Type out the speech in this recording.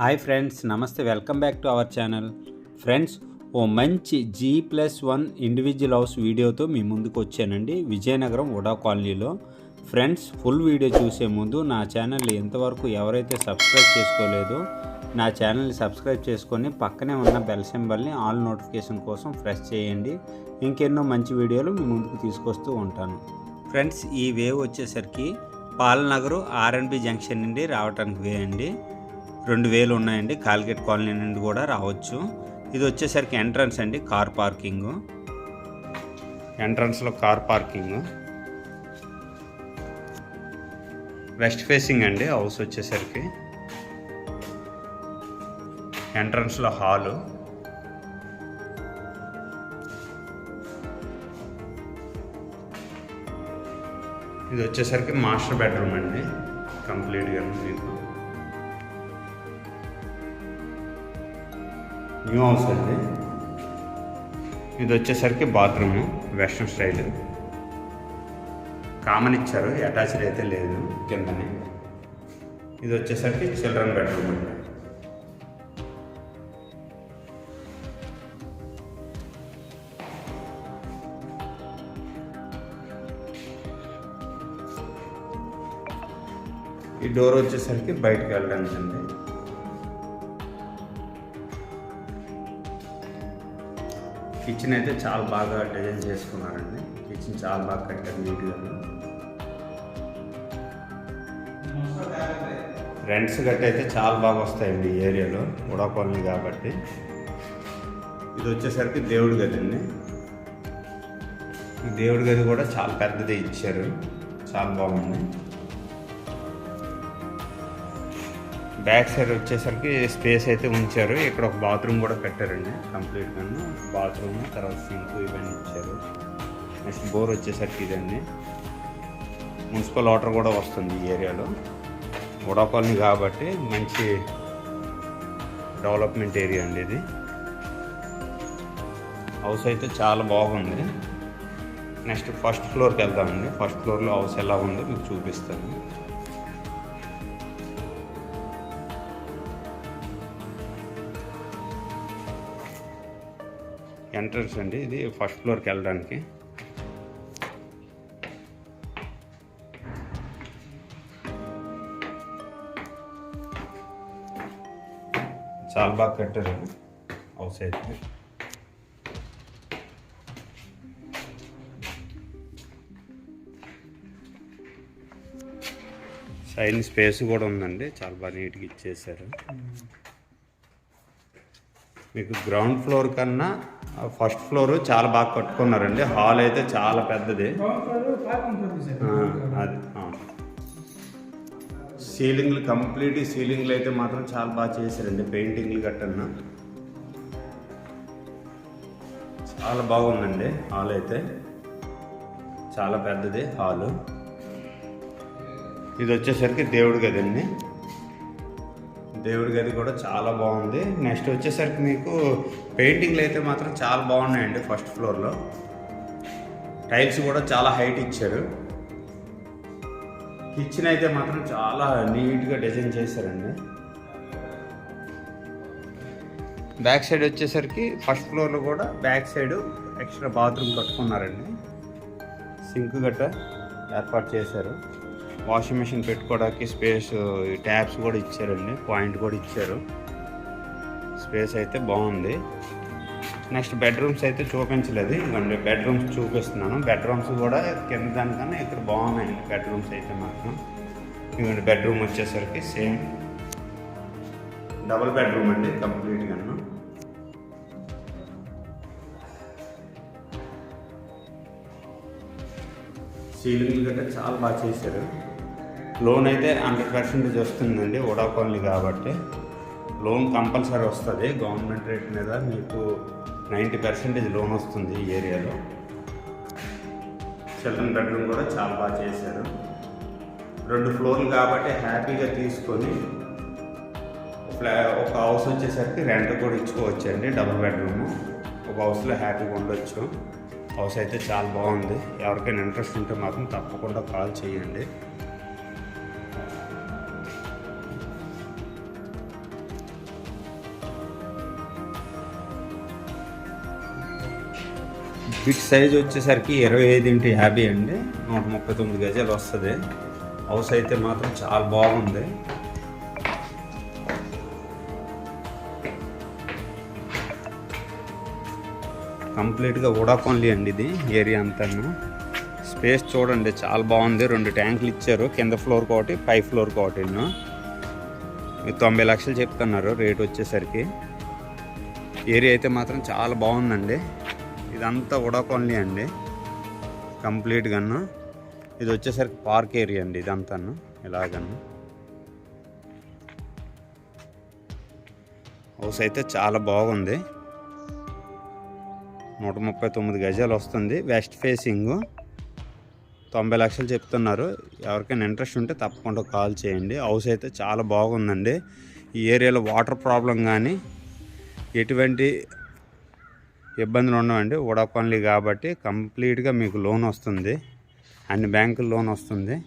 Hi friends నమస్తే. Welcome back to our channel. Friends ఓ మంచి G plus one individual house వీడియోతో మీ ముందుకు వచ్చానండి. విజయనగరం ఉడా కాలనీలో. ఫ్రెండ్స్ ఫుల్ వీడియో చూసే ముందు నా ఛానల్ ఎంతవరకు ఎవరైతే సబ్స్క్రైబ్ చేసుకోలేదో నా ఛానల్ని సబ్స్క్రైబ్ చేసుకొని పక్కనే ఉన్న బెల్ సింబల్ని ఆల్ నోటిఫికేషన్ కోసం ప్రెస్ చేయండి. ఇంకెన్నో మంచి వీడియోలు మీ ముందుకు తీసుకొస్తూ ఉంటాను. ఫ్రెండ్స్ ఈ వేవ్ వచ్చేసరికి పాలనగరు ఆర్ఎన్బి జంక్షన్ నుండి రావటానికి వే అండి రెండు వేలు ఉన్నాయండి. కాల్గేట్ కాలనీ నుండి కూడా రావచ్చు. ఇది వచ్చేసరికి ఎంట్రన్స్ అండి కార్ పార్కింగ్. ఎంట్రన్స్లో కార్ పార్కింగ్. వెస్ట్ ఫేసింగ్ అండి హౌస్ వచ్చేసరికి. ఎంట్రన్స్లో హాలు. ఇది వచ్చేసరికి మాస్టర్ బెడ్రూమ్ అండి కంప్లీట్గా మీకు. న్యూ హౌస్ అండి. ఇది వచ్చేసరికి బాత్రూమ్ వెస్ట్రన్ స్టైల్. కామన్ ఇచ్చారు అటాచ్డ్ అయితే లేదు కిందనే. ఇది వచ్చేసరికి చిల్డ్రన్ బెడ్రూమ్ అండి. ఈ డోర్ వచ్చేసరికి బయటకు వెళ్ళడానికి అండి. కిచెన్ అయితే చాలా బాగా డిజైన్ చేసుకున్నారండి. కిచెన్ చాలా బాగా కట్టారు నీట్గా. రెంట్స్ గట్ట అయితే చాలా బాగా వస్తాయండి ఈ ఏరియాలో ఉడా కాలనీ కాబట్టి. ఇది వచ్చేసరికి దేవుడి గది అండి. ఈ దేవుడి గది కూడా చాలా పెద్దది ఇచ్చారు. చాలా బాగుంది. బ్యాక్ సైడ్ వచ్చేసరికి స్పేస్ అయితే ఉంచారు. ఇక్కడ ఒక బాత్రూమ్ కూడా పెట్టారండి కంప్లీట్గా బాత్రూమ్ తర్వాత సింక్ ఇవన్నీ ఇచ్చారు నెక్స్ట్ బోర్ వచ్చేసరికి ఇదండి. మున్సిపల్ వాటర్ కూడా వస్తుంది ఈ ఏరియాలో. ఉడా కాబట్టి మంచి డెవలప్మెంట్ ఏరియా అండి ఇది. హౌస్ అయితే చాలా బాగుంది. నెక్స్ట్ ఫస్ట్ ఫ్లోర్కి వెళ్దామండి. ఫస్ట్ ఫ్లోర్లో హౌస్ ఎలా ఉందో మీకు చూపిస్తాను. ఎంట్రన్స్ అండి. ఇది ఫస్ట్ ఫ్లోర్కి వెళ్ళడానికి. చాలా బాగా కట్టారు హౌస్ అయితే. సైడ్ స్పేస్ కూడా ఉందండి. చాలా బాగా నీట్గా ఇచ్చేసారు. మీకు గ్రౌండ్ ఫ్లోర్ కన్నా ఫస్ట్ ఫ్లోర్ చాలా బాగా కట్టుకున్నారండి. హాల్ అయితే చాలా పెద్దది. అది సీలింగ్లు కంప్లీట్ సీలింగ్లు అయితే మాత్రం చాలా బాగా చేశారండి. పెయింటింగ్లు కట్టన్నా చాలా బాగుందండి హాల్ అయితే. చాలా పెద్దది హాలు. ఇది వచ్చేసరికి దేవుడు కదండి. దేవుడి గది కూడా చాలా బాగుంది. నెక్స్ట్ వచ్చేసరికి మీకు పెయింటింగ్లు అయితే మాత్రం చాలా బాగున్నాయండి ఫస్ట్ ఫ్లోర్లో టైల్స్ కూడా చాలా హైట్ ఇచ్చారు. కిచెన్ అయితే మాత్రం చాలా నీట్గా డిజైన్ చేశారండి. బ్యాక్ సైడ్ వచ్చేసరికి ఫస్ట్ ఫ్లోర్లో కూడా బ్యాక్ సైడ్ ఎక్స్ట్రా బాత్రూమ్ కట్టుకున్నారండి. సింక్ గట్ట ఏర్పాటు చేశారు. వాషింగ్ మెషిన్ పెట్టుకోవడానికి స్పేస్ ట్యాప్స్ కూడా ఇచ్చారండి. పాయింట్ కూడా ఇచ్చారు. స్పేస్ అయితే బాగుంది. నెక్స్ట్ బెడ్రూమ్స్ అయితే చూపించలేదు. ఇవ్వండి బెడ్రూమ్స్ చూపిస్తున్నాను. బెడ్రూమ్స్ కూడా కింద దానికన్నా ఇక్కడ బాగున్నాయండి బెడ్రూమ్స్ అయితే మాత్రం. ఇవ్వండి బెడ్రూమ్ వచ్చేసరికి సేమ్. డబుల్ బెడ్రూమ్ అండి కంప్లీట్గాను సీలింగ్ గట్రా చాలా బాగా చేశారు. లోన్ అయితే హండ్రెడ్ పర్సెంటేజ్ వస్తుందండి ఉడా కాబట్టి. లోన్ కంపల్సరీ వస్తుంది గవర్నమెంట్ రేట్ మీద మీకు నైంటీ పర్సెంటేజ్ లోన్ వస్తుంది ఈ ఏరియాలో. చిల్డ్రన్ బెడ్రూమ్ కూడా చాలా బాగా చేశారు. రెండు ఫ్లోర్లు కాబట్టి హ్యాపీగా తీసుకొని ఒక హౌస్ వచ్చేసరికి రెంట్ కూడా ఇచ్చుకోవచ్చు అండి డబుల్ బెడ్రూమ్ ఒక హౌస్లో హ్యాపీగా ఉండొచ్చు. హౌస్ అయితే చాలా బాగుంది. ఎవరికైనా ఇంట్రెస్ట్ ఉంటే మాత్రం తప్పకుండా కాల్ చేయండి. వీటి సైజ్ వచ్చేసరికి ఇరవై ఐదు ఇంటూ యాభై అండి. నూట ముప్పై తొమ్మిది గజాలు వస్తుంది. హౌస్ అయితే మాత్రం చాలా బాగుంది. కంప్లీట్గా ఉడాకొన్లీ అండి ఇది ఏరియా అంతాను. స్పేస్ చూడండి చాలా బాగుంది. రెండు ట్యాంకులు ఇచ్చారు. కింద ఫ్లోర్ ఒకటి పై ఫ్లోర్ ఒకటి మీరు తొంభై లక్షలు చెప్తున్నారు రేట్ వచ్చేసరికి. ఏరియా అయితే మాత్రం చాలా బాగుందండి. ఇదంతా ఉడాకొన్లీ అండి. కంప్లీట్గాను ఇది వచ్చేసరికి పార్క్ ఏరియా అండి ఇదంతా ఇలాగను. హౌస్ అయితే చాలా బాగుంది. నూట ముప్పై తొమ్మిది గజాలు వస్తుంది. West facing. తొంభై లక్షలు చెప్తున్నారు. ఎవరికైనా ఇంట్రెస్ట్ ఉంటే తప్పకుండా కాల్ చేయండి. హౌస్ అయితే చాలా బాగుందండి. ఈ ఏరియాలో వాటర్ ప్రాబ్లం కానీ ఎటువంటి ఇబ్బందులు ఉండవండి. ఉడపన్లీ కాబట్టి కంప్లీట్గా మీకు లోన్ వస్తుంది. అన్ని బ్యాంకులు లోన్ వస్తుంది.